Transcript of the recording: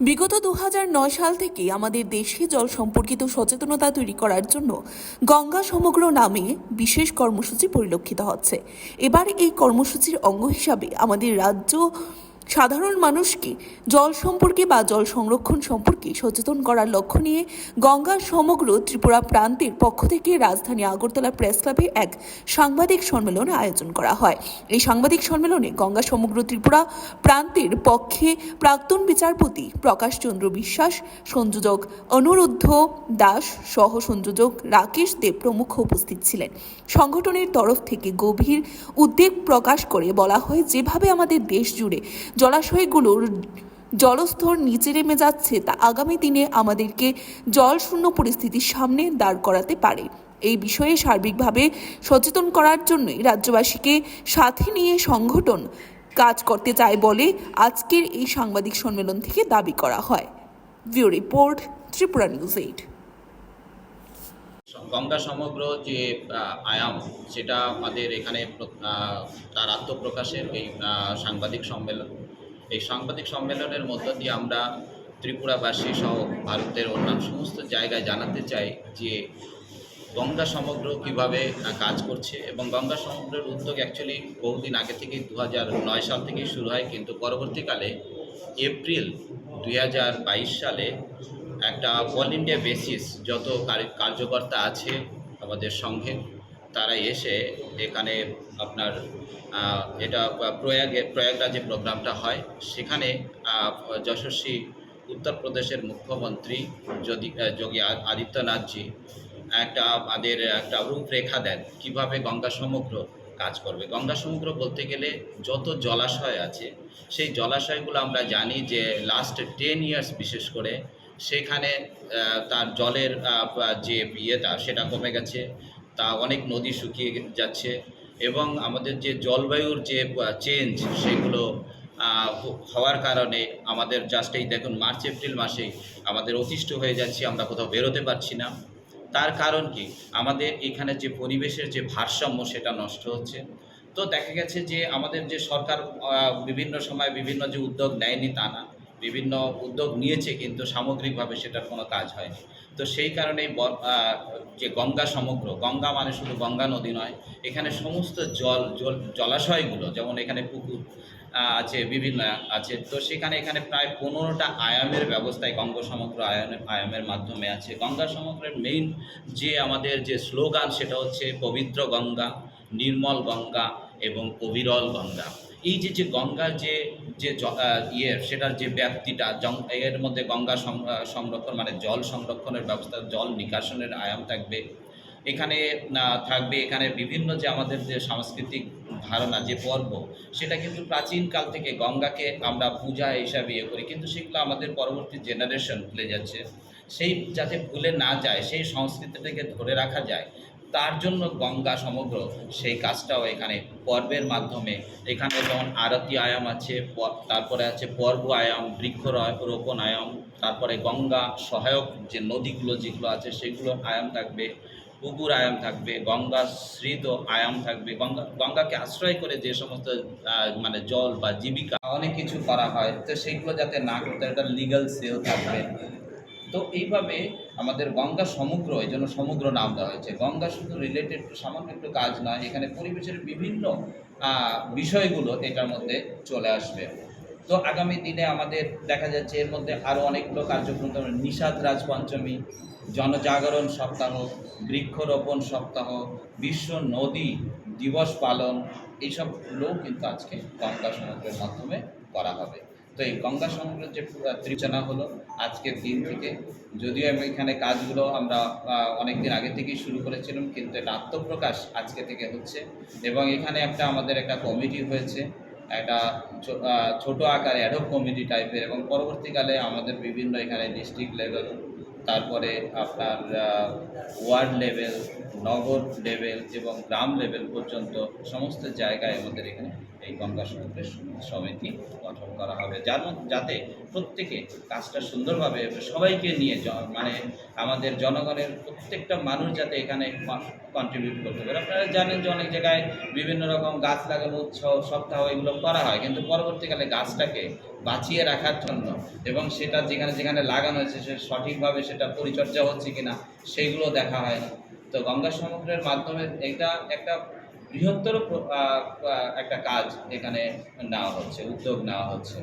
বিগত দু হাজার নয় সাল থেকে আমাদের দেশে জল সম্পর্কিত সচেতনতা তৈরি করার জন্য গঙ্গা সমগ্র নামে বিশেষ কর্মসূচি পরিলক্ষিত হচ্ছে। এবার এই কর্মসূচির অঙ্গ হিসাবে আমাদের রাজ্য সাধারণ মানুষকে জল সম্পর্কে বা জল সংরক্ষণ সম্পর্কে সচেতন করার লক্ষ্য নিয়ে গঙ্গা সমগ্র ত্রিপুরা প্রান্তের পক্ষ থেকে রাজধানী আগরতলা প্রেস ক্লাবে এক সাংবাদিক সম্মেলন আয়োজন করা হয়। এই সাংবাদিক সম্মেলনে গঙ্গা সমগ্র ত্রিপুরা প্রান্তের পক্ষে প্রাক্তন বিচারপতি প্রকাশ চন্দ্র বিশ্বাস, সংযোজক অনুরুদ্ধ দাস সহ সংযোজক রাকেশ দেব প্রমুখ উপস্থিত ছিলেন। সংগঠনের তরফ থেকে গভীর উদ্বেগ প্রকাশ করে বলা হয়, যেভাবে আমাদের দেশ জুড়ে জলাশয়গুলোর জলস্তর নিচে নেমে যাচ্ছে তা আগামী দিনে আমাদেরকে জল শূন্য পরিস্থিতির সামনে দাঁড় করাতে পারে। এই বিষয়ে সার্বিকভাবে সচেতন করার জন্যই রাজ্যবাসীকে সাথে নিয়ে সংগঠন কাজ করতে চায় বলে আজকের এই সাংবাদিক সম্মেলন থেকে দাবি করা হয়। VO report, Tripura news eight. Ganga সমগ্র যে আয়াম, সেটা আমাদের এখানে তার আত্মপ্রকাশের এই সাংবাদিক সম্মেলন এই সাংবাদিক সম্মেলনের মধ্য দিয়ে আমরা ত্রিপুরাবাসী সহ ভারতের অন্যান্য সমস্ত জায়গায় জানাতে চাই যে গঙ্গা সমগ্র কীভাবে কাজ করছে এবং গঙ্গা সমগ্রের উদ্যোগ অ্যাকচুয়ালি বহুদিন আগে থেকেই দু নয় সাল থেকেই শুরু হয়, কিন্তু পরবর্তীকালে এপ্রিল দুই হাজার বাইশ সালে একটা অল ইন্ডিয়া বেসিস যত কার্যকর্তা আছে আমাদের সঙ্গে তারা এসে এখানে আপনার এটা প্রয়াগে, প্রয়াগরাজে প্রোগ্রামটা হয়, সেখানে যশস্বী উত্তরপ্রদেশের মুখ্যমন্ত্রী যদি যোগী আদিত্যনাথজি একটা আমাদের একটা রূপরেখা দেন, কীভাবে গঙ্গা সমগ্র কাজ করবে। গঙ্গা সমগ্র বলতে গেলে যত জলাশয় আছে, সেই জলাশয়গুলো আমরা জানি যে লাস্ট টেন ইয়ার্স বিশেষ করে, সেখানে তার জলের যে ইয়েটা, সেটা কমে গেছে। তা অনেক নদী শুকিয়ে যাচ্ছে এবং আমাদের যে জলবায়ুর যে চেঞ্জ সেগুলো হওয়ার কারণে আমাদের জাস্ট এই দেখুন মার্চ, এপ্রিল মাসেই আমাদের অতিষ্ঠ হয়ে যাচ্ছি, আমরা কোথাও বেরোতে পারছি না। তার কারণ কি? আমাদের এখানে যে পরিবেশের যে ভারসাম্য সেটা নষ্ট হচ্ছে। তো দেখা গেছে যে আমাদের যে সরকার বিভিন্ন সময় বিভিন্ন যে উদ্যোগ নেয়নি তা না। বিভিন্ন উদ্যোগ নিয়েছে কিন্তু সামগ্রিকভাবে সেটার কোনো কাজ হয়নি। তো সেই কারণেই যে গঙ্গা সমগ্র, গঙ্গা মানে শুধু গঙ্গা নদী নয়, এখানে সমস্ত জল জল, জলাশয়গুলো, যেমন এখানে পুকুর আছে, বিভিন্ন আছে, তো সেখানে এখানে প্রায় পনেরোটা আয়ামের ব্যবস্থায় গঙ্গা সমগ্র আয়ামের আয়ামের মাধ্যমে আছে। গঙ্গা সমগ্রের মেইন যে আমাদের যে স্লোগান সেটা হচ্ছে পবিত্র গঙ্গা, নির্মল গঙ্গা এবং অবিরল গঙ্গা। এই যে যে গঙ্গার যে যে ইয়ে সেটার যে ব্যাপ্তিটা এর মধ্যে গঙ্গা সংরক্ষণ মানে জল সংরক্ষণের ব্যবস্থা, জল নিকাশনের আয়াম থাকবে। এখানে থাকবে এখানে বিভিন্ন যে আমাদের যে সাংস্কৃতিক ধারণা, যে পর্ব, সেটা কিন্তু প্রাচীনকাল থেকে গঙ্গাকে আমরা পূজা হিসাবে ইয়ে করি। কিন্তু সেগুলো আমাদের পরবর্তী জেনারেশন ভুলে যাচ্ছে। সেই যাতে ভুলে না যায়, সেই সংস্কৃতিটাকে ধরে রাখা যায় তার জন্য গঙ্গা সমগ্র সেই কাজটাও এখানে পর্বের মাধ্যমে। এখানে যেমন আরতি আয়াম আছে তারপরে আছে পর্ব আয়াম, বৃক্ষ রোপণ আয়াম, তারপরে গঙ্গা সহায়ক যে নদীগুলো যেগুলো আছে সেগুলো আয়াম থাকবে পুকুর আয়াম থাকবে, গঙ্গা স্মৃত আয়াম থাকবে। গঙ্গা, গঙ্গাকে আশ্রয় করে যে সমস্ত মানে জল বা জীবিকা অনেক কিছু করা হয়। তো সেইগুলো যাতে না করতে একটা লিগাল সেল থাকবে। তো এইভাবে আমাদের গঙ্গা সমুদ্র, এই জন্য সমুদ্র নাম দেওয়া হয়েছে। গঙ্গা শুধু রিলেটেড সামান্য একটু কাজ নয়, এখানে পরিবেশের বিভিন্ন বিষয়গুলো এটার মধ্যে চলে আসবে। তো আগামী দিনে আমাদের দেখা যাচ্ছে এর মধ্যে আরও অনেকগুলো কার্যক্রম, যেমন নিষাদ রাজ পঞ্চমী জনজাগরণ সপ্তাহ, বৃক্ষরোপণ সপ্তাহ, বিশ্ব নদী দিবস পালন এইসবগুলোও কিন্তু আজকে গঙ্গা সমুদ্রের মাধ্যমে করা হবে। তো এই গঙ্গা সমুদ্রের যে ত্রিচনা হলো আজকের দিন থেকে, যদিও আমি এখানে কাজগুলো আমরা অনেক দিন আগে থেকেই শুরু করেছিলাম, কিন্তু এটা আত্মপ্রকাশ আজকে থেকে হচ্ছে। এবং এখানে একটা আমাদের একটা কমিটি হয়েছে, একটা ছোট আকারে অ্যাডক কমিটি টাইপের এবং পরবর্তীকালে আমাদের বিভিন্ন এখানে ডিস্ট্রিক্ট লেভেল তারপরে আপনার ওয়ার্ড লেভেল নগর লেভেল এবং গ্রাম লেভেল পর্যন্ত সমস্ত জায়গায় আমাদের এখানে এই গঙ্গা সমুদ্রের সমিতি গঠন করা হবে। যার যাতে প্রত্যেকে কাজটা সুন্দরভাবে সবাইকে নিয়ে মানে আমাদের জনগণের প্রত্যেকটা মানুষ যাতে এখানে কন্ট্রিবিউট করতে পারে। আপনারা জানেন যে অনেক জায়গায় বিভিন্ন রকম গাছ লাগানো, উৎসব, সপ্তাহ এগুলো করা হয়। কিন্তু পরবর্তীকালে গাছটাকে বাঁচিয়ে রাখার জন্য এবং সেটা যেখানে যেখানে লাগানো হয়েছে, সে সঠিকভাবে সেটা পরিচর্যা হচ্ছে কিনা সেইগুলো দেখা হয়। তো গঙ্গা সমুদ্রের মাধ্যমে এটা একটা বৃহত্তর একটা কাজ এখানে নেওয়া হচ্ছে, উদ্যোগ নেওয়া হচ্ছে।